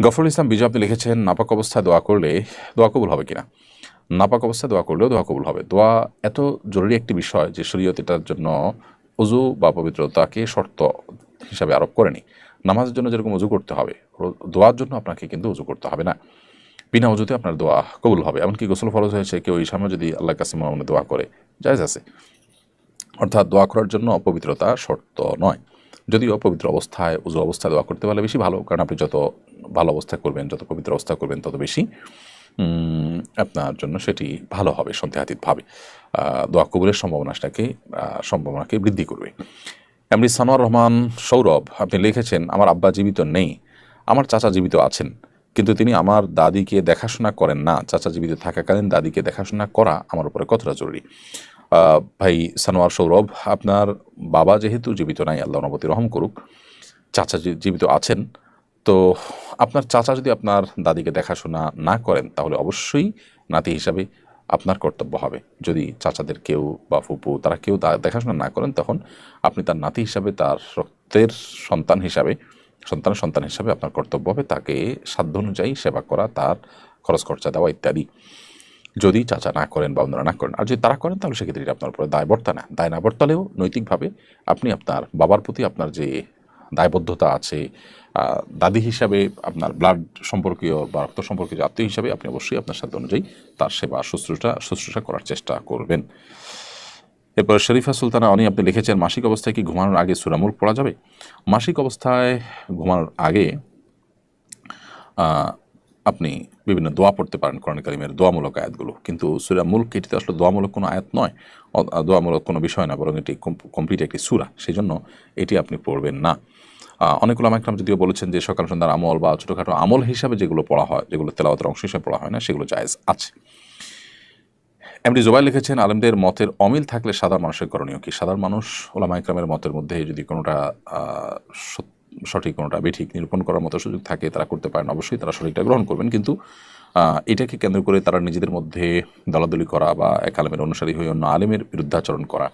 গফরুল ইসলাম বিজয় আপনি লিখেছেন, নাপাক অবস্থায় দোয়া করলে দোয়া কবুল হবে কিনা? নাপাক অবস্থায় দোয়া করলেও দোয়া কবুল হবে। দোয়া এত জরুরি একটি বিষয় যে শরীয়ত এটার জন্য অজু বা পবিত্রতাকে শর্ত হিসাবে আরোপ করেনি। নামাজের জন্য যেরকম উজু করতে হবে, দোয়ার জন্য আপনাকে কিন্তু উজু করতে হবে না। বিনা উজুতে আপনার দোয়া কবুল হবে। এমনকি গোসল ফরজ হয়েছে, কেউ এই সময় যদি আল্লাহ কাছে মনে মনে দোয়া করে, জায়জ আছে। অর্থাৎ দোয়া করার জন্য অপবিত্রতা শর্ত নয়। যদিও পবিত্র অবস্থায়, উজু অবস্থায় দোয়া করতে পারলে বেশি ভালো, কারণ আপনি যত ভালো অবস্থা করবেন, যত পবিত্র অবস্থা করবেন, তত বেশি আপনার জন্য সেটি ভালো হবে সন্দেহাতীতভাবে দোয়া কবুলের সম্ভাবনাটাকে সম্ভাবনাকে বৃদ্ধি করবে। এমনি সানোয়ার রহমান সৌরভ, আপনি লিখেছেন, আমার আব্বা জীবিত নেই, আমার চাচা জীবিত আছেন, কিন্তু তিনি আমার দাদিকে দেখাশোনা করেন না, চাচা জীবিত থাকাকালীন দাদিকে দেখাশোনা করা আমার উপরে কতটা জরুরি? ভাই সানোয়ার সৌরভ, আপনার বাবা যেহেতু জীবিত নাই আল্লাহ নবতী রহম করুক, চাচা জীবিত আছেন তো আপনার চাচা যদি আপনার দাদিকে দেখাশোনা না করেন, তাহলে অবশ্যই নাতি হিসাবে আপনার কর্তব্য হবে। যদি চাচাদের কেউ বা ফুপু, তারা কেউ দেখাশোনা না করেন, তখন আপনি তার নাতি হিসাবে, তার রক্তের সন্তান হিসাবে সন্তানের সন্তান হিসাবে আপনার কর্তব্য হবে তাকে সাধ্য অনুযায়ী সেবা করা, তার খরচ খরচা দেওয়া ইত্যাদি। যদি চাচা না করেন বা অন্যরা না করেন, আর যদি তারা করেন, তাহলে সেক্ষেত্রে আপনার উপরে দায় বর্তা না। দায় না বর্তালেও নৈতিকভাবে আপনি আপনার বাবার প্রতি আপনার যে দায়বদ্ধতা আছে দাদি হিসাবে আপনার ব্লাড সম্পর্কীয় বা রক্ত সম্পর্কীয় আত্মীয় হিসাবে আপনি অবশ্যই আপনার সাথে অনুযায়ী তার সেবা, শুশ্রূষা শুশ্রূষা করার চেষ্টা করবেন। এরপর শরীফা সুলতানা, অনি, আপনি লিখেছেন, মাসিক অবস্থায় কি ঘুমানোর আগে সুরামুল পড়া যাবে? মাসিক অবস্থায় ঘুমানোর আগে আপনি বিভিন্ন দোয়া পড়তে পারেন কোরআন কারিমের দোয়ামূলক আয়াতগুলো। কিন্তু সুরা মুল্ক এটিতে আসলে দোয়ামূলক কোনো আয়াত নয় দোয়ামূলক কোনো বিষয় না, বরং এটি কমপ্লিট একটি সুরা। সেই জন্য এটি আপনি পড়বেন না। অনেকগুলো আমাকে যদিও বলেছেন যে সকাল সন্ধ্যার আমল বা ছোটোখাটো আমল হিসাবে যেগুলো পড়া হয়, যেগুলো তেলাওয়াতের অংশ হিসাবে পড়া হয় না, সেগুলো জায়েজ আছে। এমডি জোবাই লিখেছেন, আলেমদের মতের অমিল থাকলে সাধারণ মানুষের করণীয় কি? সাধারণ মানুষ ওলামা ইকরামের মতের মধ্যে যদি কোনোটা সঠিক, কোনোটা বেঠিক নিরূপণ করার মতো সুযোগ থাকে, তারা করতে পারেন। অবশ্যই তারা সঠিকটা গ্রহণ করবেন। কিন্তু এটাকে কেন্দ্র করে তারা নিজেদের মধ্যে দলাদলি করা বা এক আলেমের অনুসারী হয়ে অন্য আলেমের বিরুদ্ধাচরণ করা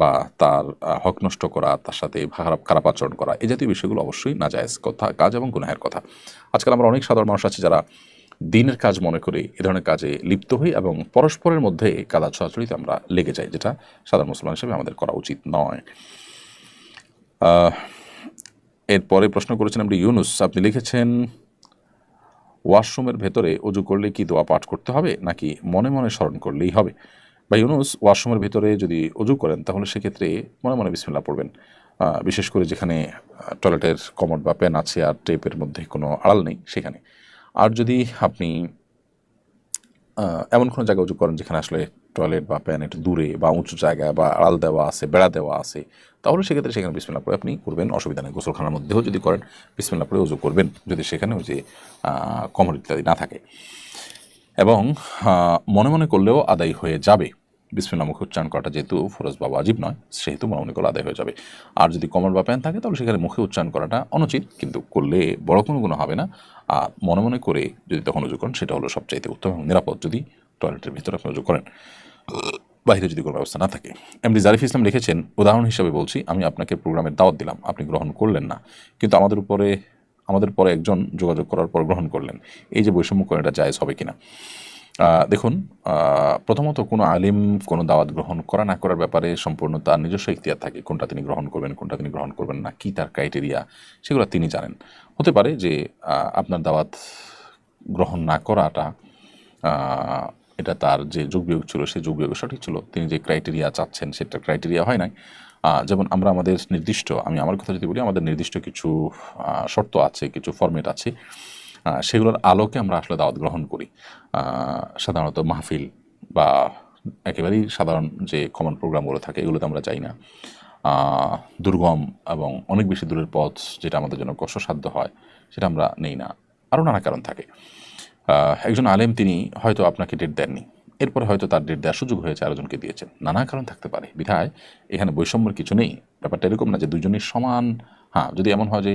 বা তার হক নষ্ট করা, তার সাথে খারাপ খারাপ আচরণ করা, এই জাতীয় বিষয়গুলো অবশ্যই না যায় কথা, কাজ এবং গুনাহের কথা। আজকাল আমরা অনেক সাধারণ মানুষ আছে যারা দিনের কাজ মনে করে এ ধরনের কাজে লিপ্ত হই এবং পরস্পরের মধ্যে কাদা ছড়াছড়িতে আমরা লেগে যাই, যেটা সাধারণ মুসলমান হিসেবে আমাদের করা উচিত নয়। এরপরে প্রশ্ন করেছেন আপনি ইউনুস, আপনি লিখেছেন, ওয়াশরুমের ভেতরে অজু করলে কি দোয়া পাঠ করতে হবে নাকি মনে মনে স্মরণ করলেই হবে? বা ইউনুস ওয়াশরুমের ভিতরে যদি অজু করেন, তাহলে সেক্ষেত্রে মনে মনে বিসমিল্লা পড়বেন। বিশেষ করে যেখানে টয়লেটের কমোড বা প্যান আছে আর টেপের মধ্যে কোনো আড়াল নেই সেখানে। আর যদি আপনি এমন কোনো জায়গায় উঁচু করেন যেখানে আসলে টয়লেট বা প্যান একটু দূরে বা উঁচু জায়গায় বা আড়াল দেওয়া আছে, বেড়া দেওয়া আছে, তাহলে সেক্ষেত্রে সেখানে বিসমিল্লা পরে আপনি করবেন। অসুবিধা নেই, গোসলখানার মধ্যেও যদি করেন বিসমিল্লা পরে উজু করবেন। যদি সেখানে ওই যে কমর ইত্যাদি না থাকে। এবং মনে মনে করলেও আদায় হয়ে যাবে। বিসমিল্লা মুখে উচ্চারণ করাটা যেহেতু ফরজ বা ওয়াজিব নয়, সেহেতু মনে মনে করলে আদায় হয়ে যাবে। আর যদি কমর বা প্যান থাকে, তাহলে সেখানে মুখে উচ্চারণ করাটা অনুচিত, কিন্তু করলে বড় কোনো গুণ হবে না। আর মনে মনে করে যদি তখন উজু করেন, সেটা হলো সবচাইতে উত্তম এবং নিরাপদ। যদি টয়লেটের ভিতরে আপনি উজু করেন বাইরে যদি কোনো ব্যবস্থা না থাকে। এমডি জারিফ ইসলাম লিখেছেন, উদাহরণ হিসেবে বলছি, আমি আপনাকে প্রোগ্রামের দাওয়াত দিলাম, আপনি গ্রহণ করলেন না। কিন্তু আমাদের উপরে আমাদের পরে একজন যোগাযোগ করার পর গ্রহণ করলেন। এই যে বৈষম্য করে এটা জায়েজ হবে কিনা? দেখুন প্রথমত কোনো আলিম কোনো দাওয়াত গ্রহণ করা না করার ব্যাপারে সম্পূর্ণ তার নিজস্ব ইখতিয়ার থাকে, কোনটা তিনি গ্রহণ করবেন, কোনটা তিনি গ্রহণ করবেন না, কী তার ক্রাইটেরিয়া সেগুলো তিনি জানেন। হতে পারে যে আপনার দাওয়াত গ্রহণ না করাটা এটা তার যে যোগবিয়োগ ছিল সেই যোগবিয়োগ সঠিক ছিল। তিনি যে ক্রাইটেরিয়া চাচ্ছেন, সেটা ক্রাইটেরিয়া হয় নাই। যেমন আমরা আমাদের নির্দিষ্ট, আমি আমার কথা যদি বলি, আমাদের নির্দিষ্ট কিছু শর্ত আছে, কিছু ফরম্যাট আছে সেগুলোর আলোকে আমরা আসলে দাওয়াত গ্রহণ করি। সাধারণত মাহফিল বা একেবারেই সাধারণ যে কমন প্রোগ্রামগুলো থাকে, এগুলোতে আমরা চাই না। দুর্গম এবং অনেক বেশি দূরের পথ যেটা আমাদের জন্য কষ্টসাধ্য হয়, সেটা আমরা নেই না। আরও নানা কারণ থাকে। একজন আলেম, তিনি হয়তো আপনাকে ডেট দেননি। এরপরে হয়তো তার ডেট দেওয়ার সুযোগ হয়েছে আরেকজনকে দিয়েছেন। নানা কারণ থাকতে পারে। বিধায় এখানে বৈষম্যের কিছু নেই। ব্যাপারটা এরকম না যে দুজনের সমান। হ্যাঁ যদি এমন হয় যে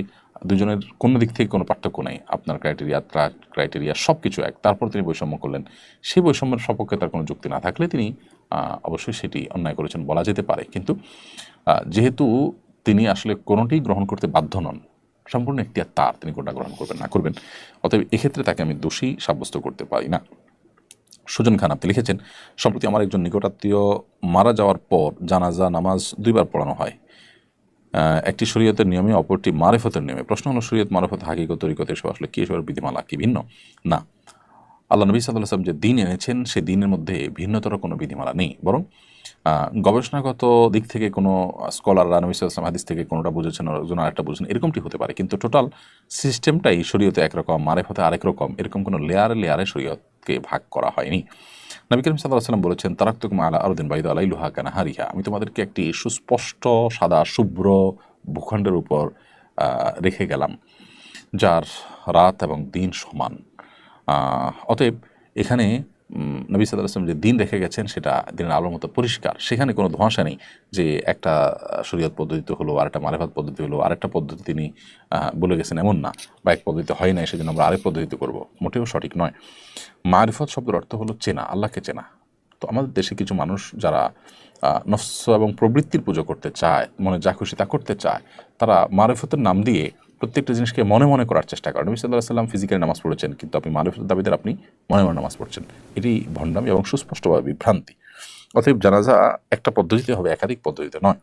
দুজনের কোনো দিক থেকে কোনো পার্থক্য নেই, আপনার ক্রাইটেরিয়া তার ক্রাইটেরিয়া সব কিছু এক, তারপর তিনি বৈষম্য করলেন। সেই বৈষম্যের সপক্ষে তার কোনো যুক্তি না থাকলে তিনি অবশ্যই সেটি অন্যায় করেছেন বলা যেতে পারে। কিন্তু যেহেতু তিনি আসলে কোনোটি গ্রহণ করতে বাধ্য নন, সম্পূর্ণ একটি আর তার, তিনি কোনটা গ্রহণ করবেন না করবেন, অতএব এক্ষেত্রে তাকে আমি দোষী সাব্যস্ত করতে পারি না। সুজন খান আপনি লিখেছেন, সম্প্রতি আমার একজন নিকটাত্মীয় মারা যাওয়ার পর জানাজা, নামাজ দুইবার পড়ানো হয়। একটি শরীয়তের নিয়মে, অপরটি মারেফতের নিয়মে। প্রশ্ন হলো, শরীয়ত, মারফত, হাকিকত, তরিকত এসব আসলে কি? এসবের বিধিমালা কি ভিন্ন? না। আল্লাহ নবী সাল্লাহ সাল্লাম যে দিন এনেছেন সেই দিনের মধ্যে ভিন্নতর কোনো বিধিমালা নেই। বরং গবেষণাগত দিক থেকে কোনো স্কলাররা নবী সাল্লাম হাদিস থেকে কোনোটা বুঝেছেন একজন আরেকটা বুঝেছেন, এরকমটি হতে পারে। কিন্তু টোটাল সিস্টেমটাই শরীয়তে একরকম, মারেফতে আরেক রকম, এরকম কোনো লেয়ারে লেয়ারে শরীয়তকে ভাগ করা হয়নি। নবী করিম সাল্লাহ সাল্লাম বলেছেন তারাক্তুকুম আলা আরদিন বাইদ আলাই লুহা কানাহারিহা আমি তোমাদেরকে একটি সুস্পষ্ট, সাদা, শুভ্র ভূখণ্ডের উপর রেখে গেলাম, যার রাত এবং দিন সমান। অতএব এখানে নবী সাল্লাহ আসলাম যে দিন রেখে গেছেন, সেটা দিনের আলোর মতো পরিষ্কার। সেখানে কোনো ধোঁয়াশা নেই যে একটা শরীয়ত পদ্ধতিতে হলো, আরেকটা মারেফাত পদ্ধতি হলো, আরেকটা পদ্ধতি তিনি বলে গেছেন এমন না। বা এক পদ্ধতি হয় নাই, সেজন্য আমরা আরেক পদ্ধতিতে করব। মোটেও সঠিক নয়। মারিফত শব্দের অর্থ হলো চেনা, আল্লাহকে চেনা। তো আমাদের দেশে কিছু মানুষ যারা নফস এবং প্রবৃত্তির পুজো করতে চায়, মনে যা খুশি তা করতে চায়, তারা মারিফতের নাম দিয়ে প্রত্যেকটা জিনিসকে মনে মনে করার চেষ্টা করেন। নবী সাল্লাহ সাল্লাম ফিজিক্যাল নামাজ পড়েছেন, কিন্তু আপনি মারিফতের দাবিদের আপনি মনে মনে নামাজ পড়ছেন। এটি ভণ্ডামি এবং সুস্পষ্টভাবে বিভ্রান্তি। অতএব জানাজা একটা পদ্ধতিতে হবে, একাধিক পদ্ধতিতে নয়।